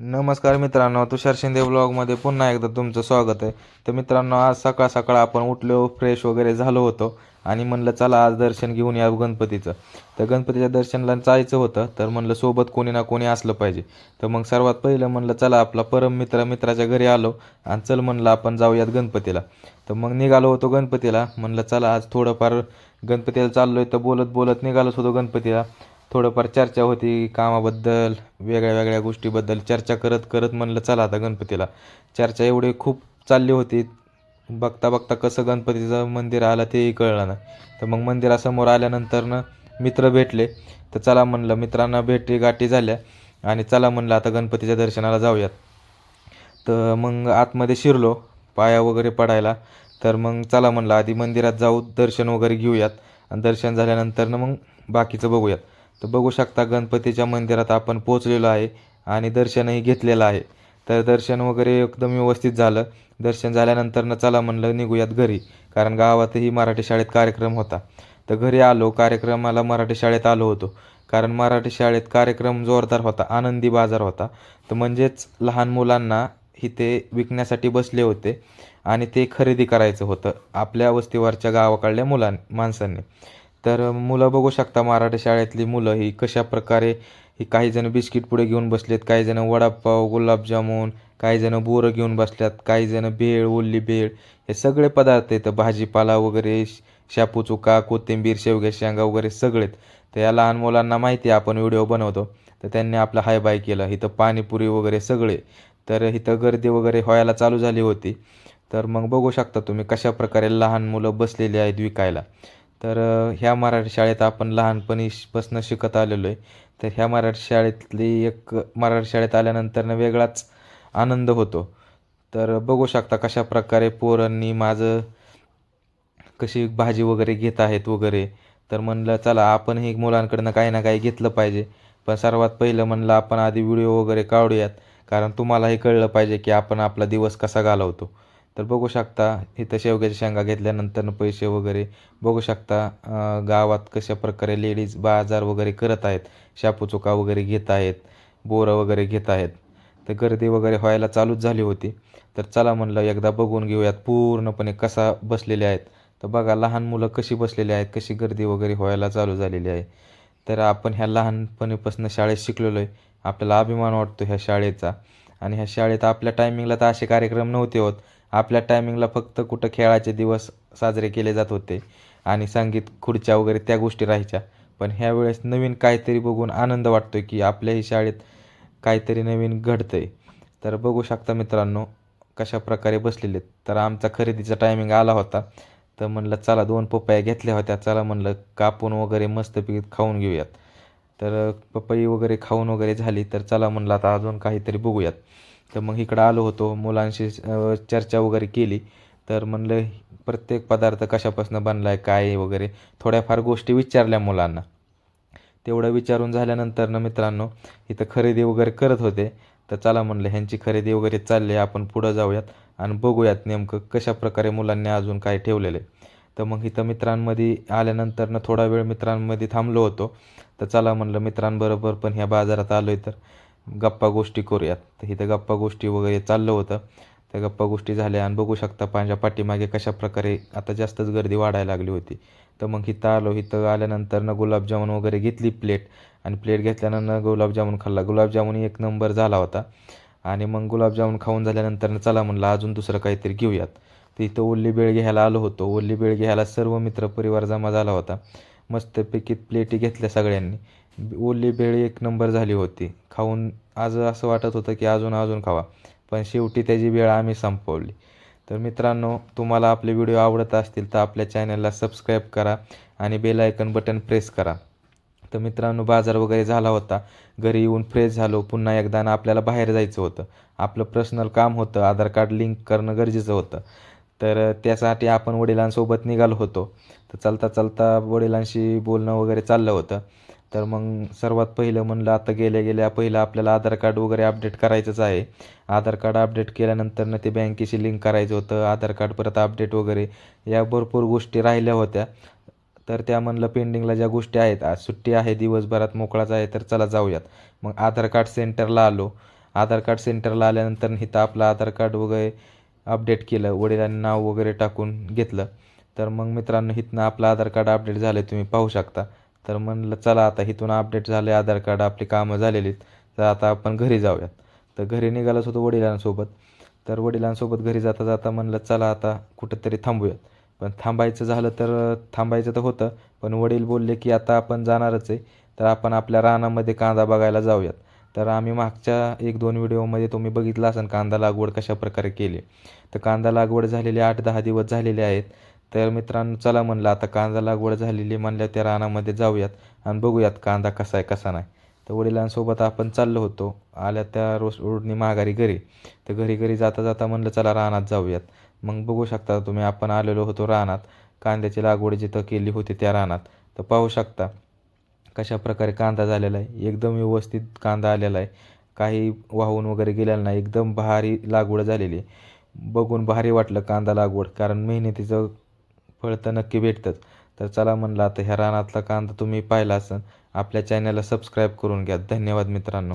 नमस्कार मित्रांनो तुषार शिंदे ब्लॉगमध्ये पुन्हा एकदा तुमचं स्वागत आहे. तर मित्रांनो आज सकाळ सकाळ आपण उठलो फ्रेश वगैरे झालो होतो आणि म्हणलं चला आज दर्शन घेऊन या गणपतीचं. तर गणपतीच्या दर्शनाला जायचं होतं तर म्हणलं सोबत कोणी ना कोणी असलं पाहिजे. तर मग सर्वात पहिलं म्हणलं चला आपला परम मित्र मित्राच्या घरी आलो आणि चल म्हणलं आपण जाऊयात गणपतीला. तर मग निघालो होतो गणपतीला म्हणलं चला आज थोडंफार गणपतीला चाललो आहे तर बोलत बोलत निघालोच होतो गणपतीला. थोडंफार चर्चा होती कामाबद्दल वेगळ्या वेगळ्या गोष्टीबद्दल. चर्चा करत करत म्हणलं चला आता गणपतीला. चर्चा एवढी खूप चालली होती. बघता बघता कसं गणपतीचं मंदिर आलं तेही कळलं नाही तर मग मंदिरासमोर आल्यानंतरनं मित्र भेटले. तर चला म्हणलं मित्रांना भेटी गाठी झाल्या आणि चला म्हणलं आता गणपतीच्या दर्शनाला जाऊयात. तर मग आतमध्ये शिरलो पाया वगैरे पडायला. तर मग चला म्हणलं आधी मंदिरात जाऊ दर्शन वगैरे घेऊयात. आणि दर्शन झाल्यानंतरनं मग बाकीचं बघूयात. तर बघू शकता गणपतीच्या मंदिरात आपण पोचलेलो आहे आणि दर्शनही घेतलेलं आहे. तर दर्शन वगैरे एकदम व्यवस्थित झालं. दर्शन झाल्यानंतरनं चला म्हणलं निघूयात घरी कारण गावातही मराठी शाळेत कार्यक्रम होता. तर घरी आलो कार्यक्रमाला मराठी शाळेत आलो होतो कारण मराठी शाळेत कार्यक्रम जोरदार होता आनंदी बाजार होता. तर म्हणजेच लहान मुलांना इथे विकण्यासाठी बसले होते आणि ते खरेदी करायचं होतं आपल्या वस्तीवरच्या गावाकडल्या मुलां माणसांनी. तर मुलं बघू शकता मराठी शाळेतली मुलं ही कशा प्रकारे ही काही जण बिस्किट पुढे घेऊन बसलेत काही जण वडापाव गुलाबजामून काही जण बोरं घेऊन बसल्यात काही जण भेळ ओल्ली भेळ हे सगळे पदार्थ आहेत. भाजीपाला वगैरे शापू चुका कोथिंबीर शेवग्या शेंगा वगैरे सगळेत. तर या लहान मुलांना माहिती आहे आपण व्हिडिओ बनवतो. तर त्यांनी आपलं हाय बाय केलं. इथं पाणीपुरी वगैरे सगळे. तर इथं गर्दी वगैरे व्हायला चालू झाली होती. तर मग बघू शकता तुम्ही कशा प्रकारे लहान मुलं बसलेली आहेत विकायला. तर ह्या मराठी शाळेत आपण लहानपणीपासून शिकत आलेलो आहे. तर ह्या मराठी शाळेतली एक मराठी शाळेत आल्यानंतरनं वेगळाच आनंद होतो. तर बघू शकता कशा प्रकारे पोरांनी माझं कशी भाजी वगैरे घेत आहेत वगैरे. तर म्हणलं चला आपणही मुलांकडनं काही ना काही घेतलं पाहिजे. पण सर्वात पहिलं म्हणलं आपण आधी व्हिडिओ वगैरे काढूयात. कारण तुम्हालाही कळलं पाहिजे की आपण आपला दिवस कसा घालवतो. तर बघू शकता इथं शेवग्याच्या शेंगा घेतल्यानंतर पैसे वगैरे बघू शकता गावात कशा प्रकारे लेडीज बाजार वगैरे करत आहेत शापूचुका वगैरे घेत आहेत बोरं वगैरे घेत आहेत. तर गर्दी वगैरे व्हायला चालूच झाली होती. तर चला म्हणलं एकदा बघून घेऊयात पूर्णपणे कसा बसलेले आहेत. तर बघा लहान मुलं कशी बसलेली आहेत कशी गर्दी वगैरे व्हायला चालू झालेली आहे. तर आपण ह्या लहानपणीपासून शाळेत शिकलेलो आहे. आपल्याला अभिमान वाटतो ह्या शाळेचा. आणि ह्या शाळेत आपल्या टायमिंगला तर असे कार्यक्रम नव्हते होत. आपल्या टायमिंगला फक्त कुठं खेळाचे दिवस साजरे केले जात होते आणि संगीत खुर्च्या वगैरे त्या गोष्टी राहायच्या. पण ह्या वेळेस नवीन काहीतरी बघून आनंद वाटतो की आपल्याही शाळेत काहीतरी नवीन घडतं आहे तर बघू शकता मित्रांनो कशा प्रकारे बसलेले आहेत. तर आमचा खरेदीचा टायमिंग आला होता. तर म्हणलं चला दोन पपया घेतल्या होत्या. चला म्हणलं कापून वगैरे मस्तपैकी खाऊन घेऊयात. तर पपई वगैरे खाऊन वगैरे झाली. तर चला म्हणलं आता अजून काहीतरी बघूयात. तर मग इकडं आलो होतो मुलांशी चर्चा वगैरे केली. तर म्हणलं प्रत्येक पदार्थ कशापासून बनला आहे काय वगैरे थोड्याफार गोष्टी विचारल्या मुलांना. तेवढं विचारून झाल्यानंतर मित्रांनो इथं खरेदी वगैरे करत होते. तर चला म्हणलं ह्यांची खरेदी वगैरे चालली आहे आपण पुढं जाऊयात आणि बघूयात नेमकं कशाप्रकारे मुलांनी अजून काय ठेवलेलं आहे. तर मग इथं मित्रांमध्ये आल्यानंतरनं थोडा वेळ मित्रांमध्ये थांबलो होतो. तर चला म्हणलं मित्रांबरोबर पण ह्या बाजारात आलो आहे तर. गप्पा गोष्टी करूयात. तर इथं गप्पा गोष्टी वगैरे चाललं होतं. त्या गप्पा गोष्टी झाल्या आणि बघू शकता माझ्या पाठीमागे कशा प्रकारे आता जास्तच गर्दी वाढायला लागली होती. तर मग इथं आलो. इथं आल्यानंतरनं गुलाबजामुन वगैरे घेतली प्लेट आणि प्लेट घेतल्यानंतर गुलाबजामुन खाल्ला. गुलाबजामुन एक नंबर झाला होता. आणि मग गुलाबजामुन खाऊन झाल्यानंतर चला म्हणलं अजून दुसरं काहीतरी घेऊयात. तर इथं ओल्ली बेळ घ्यायला आलो होतो. ओल्ली बेळ घ्यायला सर्व मित्रपरिवार जमा झाला होता. मस्तपैकी प्लेटी घेतल्या सगळ्यांनी. ओली बेळ एक नंबर झाली होती. खाऊन आज असं वाटत होतं की अजून अजून खावा. पण शेवटी त्याची वेळ आम्ही संपवली. तर मित्रांनो तुम्हाला आपले व्हिडिओ आवडत असतील तर आपल्या चॅनलला सबस्क्राईब करा आणि बेल आयकन बटन प्रेस करा. तर मित्रांनो बाजार वगैरे झाला होता. घरी येऊन फ्रेश झालो. पुन्हा एकदा आपल्याला बाहेर जायचं होतं. आपलं पर्सनल काम होतं. आधार कार्ड लिंक करणं गरजेचं होतं. तर त्यासाठी आपण वडिलांसोबत निघालो होतो. तर चालता चालता वडिलांशी बोलणं वगैरे चाललं होतं. तर मग सर्वात पहिलं म्हणलं आता गेल्या गेल्या पहिलं आपल्याला आधार कार्ड वगैरे अपडेट करायचंच आहे. आधार कार्ड अपडेट केल्यानंतरनं ते बँकेशी लिंक करायचं होतं आधार कार्ड परत अपडेट वगैरे या भरपूर गोष्टी राहिल्या होत्या. तर त्या म्हणलं पेंडिंगला ज्या गोष्टी आहेत आज सुट्टी आहे दिवसभरात मोकळाच आहे तर चला जाऊयात. मग आधार कार्ड सेंटरला आलो. आधार कार्ड सेंटरला आल्यानंतर इथं आपलं आधार कार्ड वगैरे अपडेट केलं वडिलांनी नाव वगैरे टाकून घेतलं. तर मग मित्रांनो इथनं आपलं आधार कार्ड अपडेट झालं तुम्ही पाहू शकता. तर म्हणलं चला आता इथून अपडेट झाले आधार कार्ड आपली कामं झालेली आहेत. तर आता आपण घरी जाऊयात. तर घरी निघालोच होतो वडिलांसोबत. तर वडिलांसोबत घरी जाता जाता म्हणलं चला आता कुठंतरी थांबूयात. पण थांबायचं झालं तर थांबायचं तर होतं पण वडील बोलले की आता आपण जाणारच आहे तर आपण आपल्या रानामध्ये कांदा बघायला जाऊयात. तर आम्ही मागच्या एक दोन व्हिडिओमध्ये तुम्ही बघितलं असेल कांदा लागवड कशा प्रकारे केली. तर कांदा लागवड झालेली आठ दहा दिवस झालेले आहेत. तर मित्रांनो चला म्हणलं आता कांदा लागवड झालेली म्हणल्या त्या रानामध्ये जाऊयात आणि बघूयात कांदा कसा आहे कसा नाही. तर वडिलांसोबत आपण चाललो होतो आल्या त्या रोज रोडनी माघारी घरी. तर घरी घरी जाता जाता म्हणलं चला रानात जाऊयात. मग बघू शकता तुम्ही आपण आलेलो होतो रानात. कांद्याची लागवड जिथं केली होती त्या रानात. तर पाहू शकता कशा प्रकारे कांदा झालेला आहे. एकदम व्यवस्थित कांदा आलेला आहे. काही वाहून वगैरे गेलेला नाही. एकदम भारी लागवड झालेली आहे. बघून भारी वाटलं कांदा लागवड कारण मेहनतीचं फळ तर नक्की भेटतंच तर चला म्हणलं आता ह्या रानातला कांदा तुम्ही पाहिला असेल आपल्या चॅनलला सबस्क्राईब करून घ्या. धन्यवाद मित्रांनो.